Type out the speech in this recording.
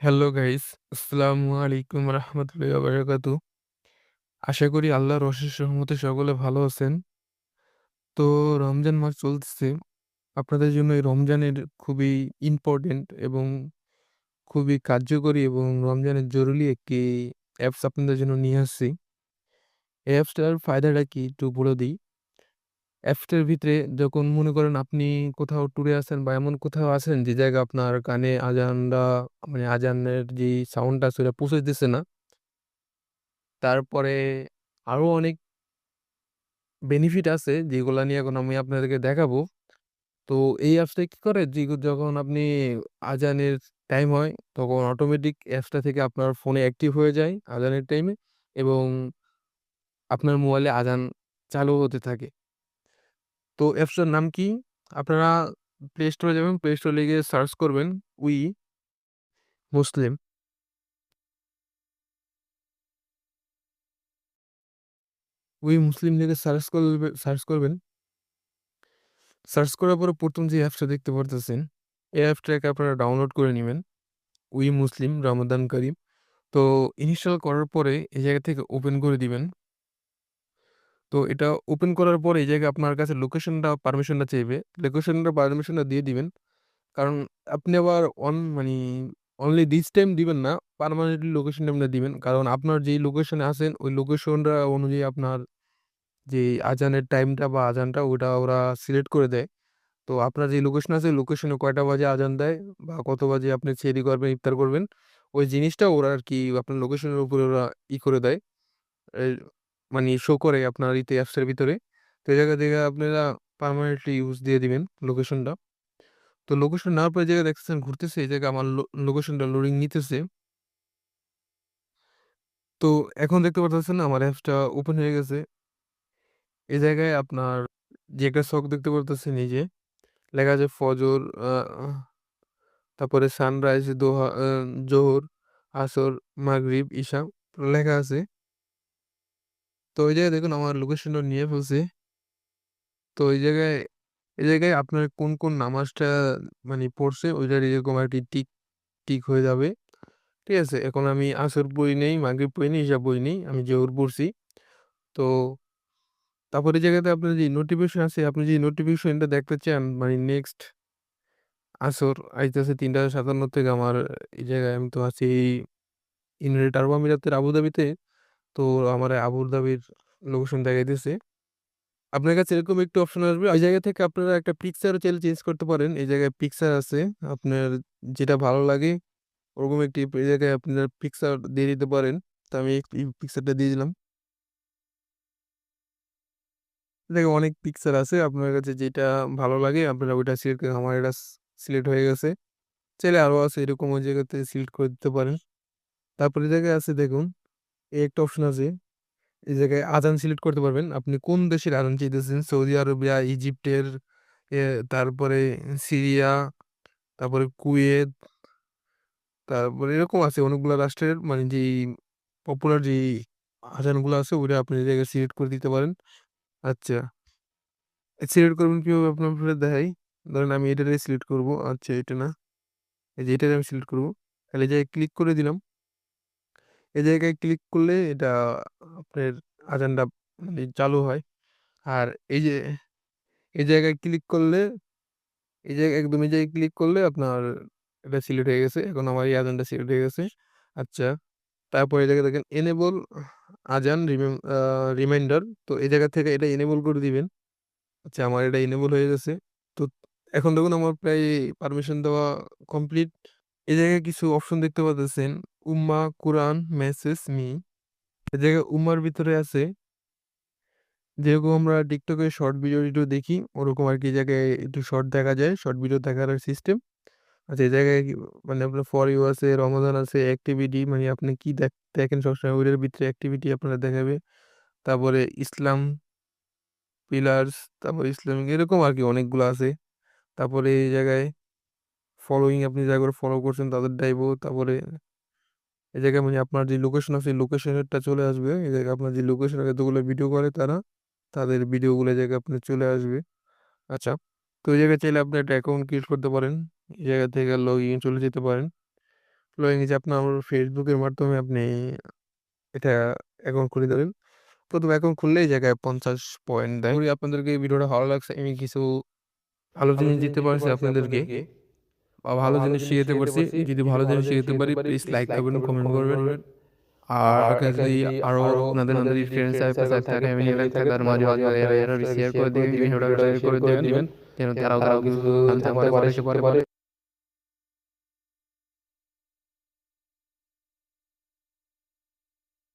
Hello guys, আসসালামু আলাইকুম রাহমাতুল্লাহি বারাকাতু। আশা করি আল্লাহর অশেষ রহমতে সকলে ভালো আছেন। তো রমজান মাস চলতেছে। আপনাদের জন্য এই রমজানের খুবই ইম্পোর্টেন্ট এবং খুবই কার্যকরী এবং রমজানের জরুরি একটি অ্যাপস আপনাদের জন্য নিয়ে আসছি। অ্যাপসটার ফায়দাটা কি একটু বলে দিই। অ্যাপসটার ভিতরে যখন মনে করেন আপনি কোথাও ট্যুরে আছেন বা এমন কোথাও আছেন যে জায়গায় আপনার কানে আজানটা মানে আজানের যেই সাউন্ডটা আছে ওটা পৌঁছাইতেছে না। তারপরে আরও অনেক বেনিফিট আছে যেগুলা নিয়ে এখন আমি আপনাদেরকে দেখাবো। তো এই অ্যাপসটা কি করে যে যখন আপনি আজানের টাইম হয়, তখন অটোমেটিক অ্যাপসটা থেকে আপনার ফোনে অ্যাক্টিভ হয়ে যায় আজানের টাইমে এবং আপনার মোবাইলে আজান চালু হতে থাকে। তো অ্যাপসটার নাম কি? আপনারা প্লে স্টোরে যাবেন, প্লে স্টোরে গিয়ে সার্চ করবেন উই মুসলিম। উই মুসলিম লিখে সার্চ করবে সার্চ করবেন। সার্চ করার পরে প্রথম যে অ্যাপসটা দেখতে পারতেছেন, এই অ্যাপসটাকে আপনারা ডাউনলোড করে নেবেন উই মুসলিম রমাদান কারিম। তো ইনস্টল করার পরে এই জায়গা থেকে ওপেন করে দিবেন। তো এটা ওপেন করার পরে এই জায়গায় আপনার কাছে লোকেশনটা পারমিশনটা চাইবে। লোকেশনটা পারমিশনটা দিয়ে দিবেন। কারণ আপনি আবার অন মানে অনলি দিস টাইম দিবেন না। পার্মানেন্টলি লোকেশনটা আপনি দিবেন। কারণ আপনার যেই লোকেশনে আছেন ওই লোকেশনটা অনুযায়ী আপনার যে আজানের টাইমটা বা আজানটা ওটা ওরা সিলেক্ট করে দেয়। তো আপনার যে লোকেশন আছে লোকেশনে কয়টা বাজে আজান দেয় বা কত বাজে আপনি সেহরি করবেন, ইফতার করবেন। ওই জিনিসটা ওরা আর কি আপনার লোকেশনের উপরে ওরা ই করে দেয়। মানি শো করে আপনার ইতে অ্যাপসের ভিতরে। তো এই জায়গা থেকে আপনারা পার্মানেন্টলি ইউজ দিয়ে দিবেন লোকেশনটা। তো লোকেশন নেওয়ার পরে জায়গায় দেখতেছেন ঘুরতেছে এই জায়গায় আমার লোকেশনটা লোডিং নিতেছে। তো এখন দেখতে পারতেছেন আমার অ্যাপসটা ওপেন হয়ে গেছে। এই জায়গায় আপনার যে একটা ছক দেখতে পারতেছেন যে লেখা আছে ফজর তারপরে সানরাইজ, দোহা জোহর, আসর, মাগরিব, ইশা লেখা আছে। তো ওই জায়গায় দেখুন আমার লোকেশনটা নিয়ে ফেলছে। তো এই জায়গায় এই জায়গায় আপনার কোন, কোন নামাজটা মানে পড়ছে ওইটার এরকম আরকি টিক, টিক হয়ে যাবে। ঠিক আছে? এখন আমি আসর পড়ি নাই, মাগরিব পড়ি নাই, ইশা পড়ি নাই। আমি জোহর পড়ছি। তো তারপরে এই জায়গাতে আপনার যে নোটিফিকেশন আছে, আপনি যে নোটিফিকেশনটা দেখতে চান মানে নেক্সট আসর আইতেছে ৩টা৫৭ থেকে আমার এই জায়গায় আমি তো আছি ইউনাইটেড আরব আমিরাতের আবুধাবিতে। তো আমার আবুধাবির লোকেশন দেখাইতেছে। আপনার কাছে এরকম একটু অপশন আসবে। ওই জায়গা থেকে আপনারা একটা পিকচারও চাইলে চেঞ্জ করতে পারেন। এই জায়গায় পিকচার আছে। আপনার যেটা ভালো লাগে ওরকম একটি এই জায়গায় আপনার পিকচার দিয়ে দিতে পারেন। তো আমি এই পিকচারটা দিয়ে দিলাম। দেখেন অনেক পিকচার আছে। আপনার কাছে যেটা ভালো লাগে আপনারা ওইটা সিলেক্ট আমার এটা সিলেক্ট হয়ে গেছে। চাইলে আরও আছে এরকম ওই জায়গাতে সিলেক্ট করে দিতে পারেন। তারপরে জায়গায় আছে দেখুন, এই একটা অপশন আছে। এই জায়গায় আজান সিলেক্ট করতে পারবেন। আপনি কোন দেশের আজান চাইতেছেন? সৌদি আরবিয়া, ইজিপ্টের, তারপরে সিরিয়া, তারপরে কুয়েত, তারপরে এরকম আছে অনেকগুলো রাষ্ট্রের মানে যেই পপুলার যেই আজানগুলো আছে ওইটা আপনি জায়গায় সিলেক্ট করে দিতে পারেন। আচ্ছা। সিলেক্ট করবেন কীভাবে আপনার আপনাদের দেখাই। ধরেন আমি এটারে সিলেক্ট করব। আচ্ছা এটা না। এই যে এটারে আমি সিলেক্ট করব। তাহলে জায়গায় ক্লিক করে দিলাম। এই জায়গায় ক্লিক করলে এটা, আপনার আজানটা মানে চালু হয়। আর এই যে, এই জায়গায় ক্লিক করলে, এই জায়গায়, একদম এই জায়গায় ক্লিক করলে আপনার এটা সিলেক্ট হয়ে গেছে। এখন আমার এই আজানটা সিলেক্ট হয়ে গেছে। আচ্ছা। তারপরে এই জায়গায় দেখেন এনেবল আজান রিমাইন্ডার। তো এই জায়গা থেকে এটা এনেবল করে দিবেন। আচ্ছা আমার এটা এনেবল হয়ে গেছে। তো এখন দেখুন আমার প্রায় পারমিশন দেওয়া কমপ্লিট। এই জায়গায় কিছু অপশন দেখতে পাচ্তেছেন। উম্মা কুরআন, মেসেজ, মি। এই জায়গায় উম্মার ভিতরে আছে যেরকম আমরা টিকটকে শর্ট ভিডিও-টিডিও দেখি ওরকম আরকি এই জায়গায় একটু শর্ট দেখা যায়। শর্ট ভিডিও দেখার সিস্টেম। আচ্ছা এই জায়গায় মানে আপনার ফর ইউ আছে, রমাদান আছে, অ্যাক্টিভিটি মানে আপনি কি দেখ দেখেন সবসময় ওইটার ভিতরে অ্যাক্টিভিটি আপনারা দেখাবে। তারপরে ইসলাম পিলার্স, তারপরে ইসলামিক এরকম আর কি অনেকগুলো আছে। তারপরে এই জায়গায় ফলোইং আপনি যারা করে ফলো করছেন তাদের ডাইবো তারপরে এই জায়গায় মানে আপনার যে লোকেশন আছে লোকেশনেরটা চলে আসবে। এই জায়গায় আপনার যে লোকেশনে যতগুলো ভিডিও করে তারা, তাদের ভিডিওগুলো জায়গায় আপনার চলে আসবে। আচ্ছা। তো এই জায়গায় চাইলে আপনি একটা অ্যাকাউন্ট ক্রিয়েট করতে পারেন। এই জায়গা থেকে লগ ইন চলে যেতে পারেন। লগে যে আপনার ফেসবুকের মাধ্যমে আপনি এটা অ্যাকাউন্ট খুলে দেবেন। ১ম অ্যাকাউন্ট খুললে এই জায়গায় ৫০ পয়েন্ট দেয়। আপনাদেরকে ভিডিওটা ভালো লাগছে। আমি কিছু ভালো জিনিস দিতে পারছি আপনাদেরকে। বা ভালো জিনিস শিখাতে পারছি। যদি ভালো জিনিস শিখাতে পারি প্লিজ লাইক করবেন, কমেন্ট করবেন। আর যদি আরও আপনাদের যদি ফ্রেন্ড সার্কেল থাকে আমি লাইক থাকে তার মাঝে মাঝে শেয়ার করে দিবেন, ভিডিওটা শেয়ার করে দিবেন যেন তারাও কিছু জানতে পারে, পারে।